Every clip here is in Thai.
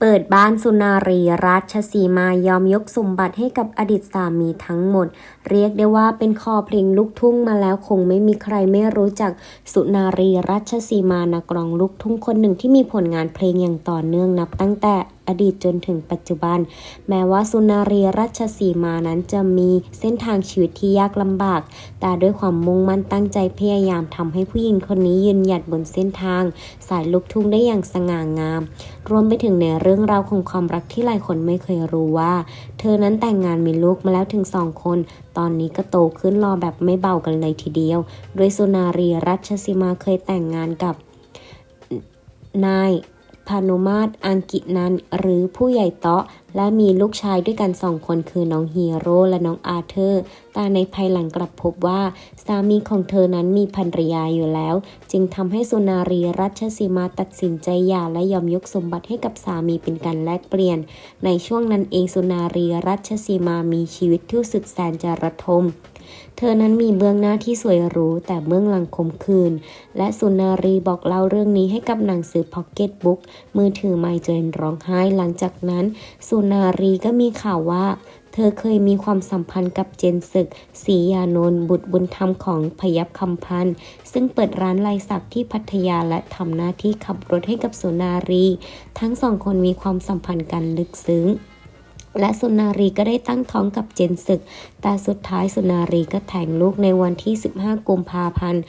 เปิดบ้านสุนารีราชสีมายอมยกสมบัติให้กับอดีตสามีทั้งหมด เรียกได้ว่าเป็นคอเพลงลูกทุ่งมาแล้วคงไม่มีใครไม่รู้จักสุนารีราชสีมานักร้องลูกทุ่งคนหนึ่งที่มีผลงานเพลงอย่างต่อเนื่องนับตั้งแต่ อดีตจนถึงปัจจุบัน แม้ว่าสุนารีราชสีมานั้นจะมีเส้นทางชีวิตที่ยากลำบาก แต่ด้วยความมุ่งมั่นตั้งใจพยายามทำให้ผู้หญิงคนนี้ยืนหยัดบนเส้นทาง สายลูกทุ่งได้อย่างสง่างาม รวมไปถึงในเรื่องราวของความรักที่หลายคนไม่เคยรู้ว่า เธอนั้นแต่งงานมีลูกมาแล้วถึงสองคน ตอนนี้ก็โตขึ้นรอแบบไม่เบากันเลยทีเดียว โดยสุนารีรัชสีมาเคยแต่งงานกับนาย พานุมาตรอังกินันหรือผู้ใหญ่เตาะ และมีลูกชายด้วยกันสองคนคือน้องฮีโร่และน้องอาเธอร์ แต่ในภายหลังกลับพบว่า สามีของเธอนั้นมีภรรยาอยู่แล้ว จึงทำให้สุนารีรัชสีมาตัดสินใจหย่าและยอมยกสมบัติให้กับสามีเป็นการแลกเปลี่ยน ในช่วงนั้นเองสุนารีรัชสีมามีชีวิตที่สุดแสนจะระทม เธอนั้นมีเบื้องหน้าที่สวยหรูแต่เบื้องหลังคมคืน และสุนารีบอกเล่าเรื่องนี้ให้กับหนังสือพ็อกเก็ตบุ๊กมือถือไมเจนร้องไห้หลังจากนั้นสุนารีก็มีข่าวว่าเธอเคยมีความสัมพันธ์กับเจนศึกศรียานนท์บุตรบุญธรรมของพยับคำพันธ์ซึ่งเปิดร้านลายสักที่พัทยาและทำหน้าที่ขับรถให้กับสุนารี ทั้งสองคนมีความสัมพันธ์กันลึกซึ้ง และสุนารีก็ได้ตั้งท้องกับเจนศึก แต่สุดท้ายสุนารีก็แท้งลูกในวันที่ 15 กุมภาพันธ์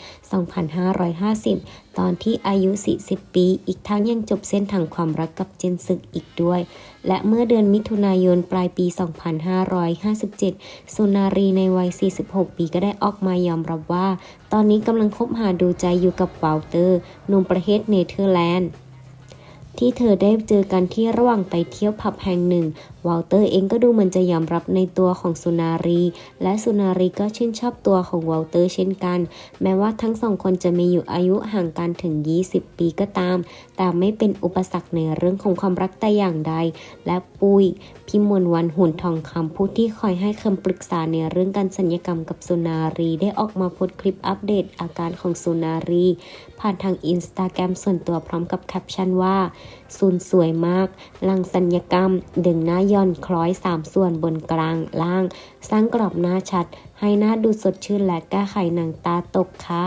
2550 ตอนที่อายุ 40 ปี อีกทั้งยังจบเส้นทางความรักกับเจนศึกอีกด้วย และเมื่อเดือนมิถุนายนปลายปี 2557 สุนารีในวัย 46 ปีก็ได้ออกมายอมรับว่า ตอนนี้กำลังคบหาดูใจอยู่กับวาลเตอร์หนุ่มประเทศเนเธอร์แลนด์ ที่เธอได้เจอกันที่ระหว่างไปเที่ยวผับแห่งหนึ่ง วอลเตอร์เองก็ดูเหมือนจะยอมรับในตัวของสุนารี และสุนารีก็ชื่นชอบตัวของวอลเตอร์เช่นกัน แม้ว่าทั้งสองคนจะมีอยู่อายุห่างกันถึง 20 ปีก็ตาม แต่ไม่เป็นอุปสรรคในเรื่องของความรักแต่อย่างใด และปุ้ยพิมลวันหุ่นทองคำผู้ที่คอยให้คำปรึกษาในเรื่องการสัญญกรรมกับสุนารีได้ออกมาโพสต์คลิปอัปเดตอาการของสุนารี ผ่านทางอินสตาแกรมส่วนตัวพร้อมกับแคปชั่นว่าสูนสวยมาก ลังสัญญกรรม ดึงหน้าย่อนคล้อยสามส่วนบนกลางล่าง สร้างกรอบหน้าชัด ให้หน้าดูสดชื่นและแก้ไขหนังตาตกค่ะ